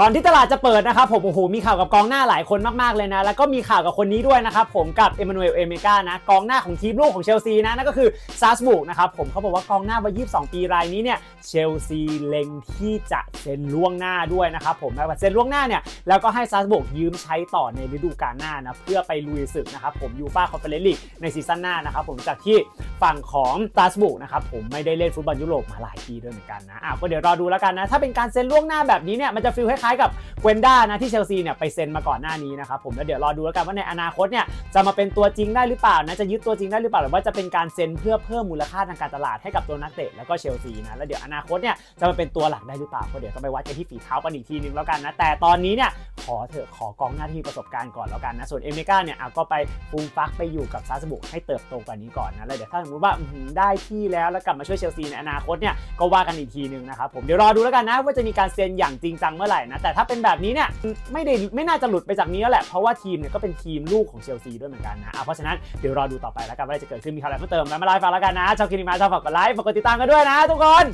ก่อนที่ตลาดจะเปิดนะครับผมโอ้โหมีข่าวกับกองหน้าหลายคนมากๆเลยนะ แล้วก็มีข่าวกับคนนี้ด้วยนะครับผมกับเอมานูเอลเอเมกานะกองหน้าของทีมลูกของเชลซีนะนั่นก็คือซาสบุกนะครับผมเขาบอกว่ากองหน้าวัย22 ปีรายนี้เนี่ยเชลซีเล็งที่จะเซ็นล่วงหน้าด้วยนะครับผมแล้วเซ็นล่วงหน้าเนี่ยแล้วก็ให้ซาสบุกยืมใช้ต่อในฤดูกาลหน้านะเพื่อไปลุยศึกนะครับผมยูฟ่าคอนเฟอเรนซ์ลีกในซีซั่นหน้านะครับผมจากที่ ฝั่งของซาสบุกนะครับผมไม่ได้เล่นฟุตบอลยุโรปมาหลายปีด้วยเหมือนกันนะอะก็เดี๋ยวรอดูแล้วกันนะ ถ้าเป็นการเซ็นล่วงหน้าแบบนี้เนี่ยมันจะฟีลคล้ายๆกับเวนด้านะที่เชลซีเนี่ยไปเซ็นมาก่อนหน้านี้นะครับผมแล้วเดี๋ยวรอดูแล้วกันว่าในอนาคตเนี่ยจะมาเป็นตัวจริงได้หรือเปล่านะจะยึดตัวจริงได้หรือเปล่าหรือว่าจะเป็นการเซ็นเพื่อเพิ่มมูลค่าทางการตลาดให้กับตัวนักเตะแล้วก็เชลซีนะแล้วเดี๋ยวอนาคตเนี่ยจะมาเป็นตัวหลักได้หรือเปล่าก็เดี๋ยวต้องไปวัดกันที่ฝีเท้ากันอีกทีนึงแล้วกันนะแต่ตอนนี้เนี่ย ขอเถอะขอกองหน้าที่ประสบการณ์ก่อนแล้วกันนะ ส่วนเอเมกาเนี่ยก็ไปฟูมฟักไปอยู่กับซาสบุกให้เติบโตกว่านี้ก่อนนะแล้วเดี๋ยวถ้าสมมติว่าได้ที่แล้วแล้วกลับมาช่วยเชลซีในอนาคตเนี่ยก็ว่ากันอีกทีนึงนะครับผมเดี๋ยวรอดูแล้วกันนะว่าจะมีการเซ็นอย่างจริงจังเมื่อไหร่นะแต่ถ้าเป็นแบบนี้เนี่ยไม่ได้ไม่น่าจะหลุดไปจากนี้แล้วแหละเพราะว่าทีมเนี่ยก็เป็นทีมลูกของเชลซีด้วยเหมือนกันนะเพราะฉะนั้นเดี๋ยวรอดูต่อไปแล้วกันว่าจะเกิดขึ้นมีข่าวอะไรเพิ่มเติมแล้วมาไลฟ์ฟังแล้วกันนะชอบคลิปนี้มาชอบฝากกดไลค์ฝากกดติดตามกันด้วยนะทุกคน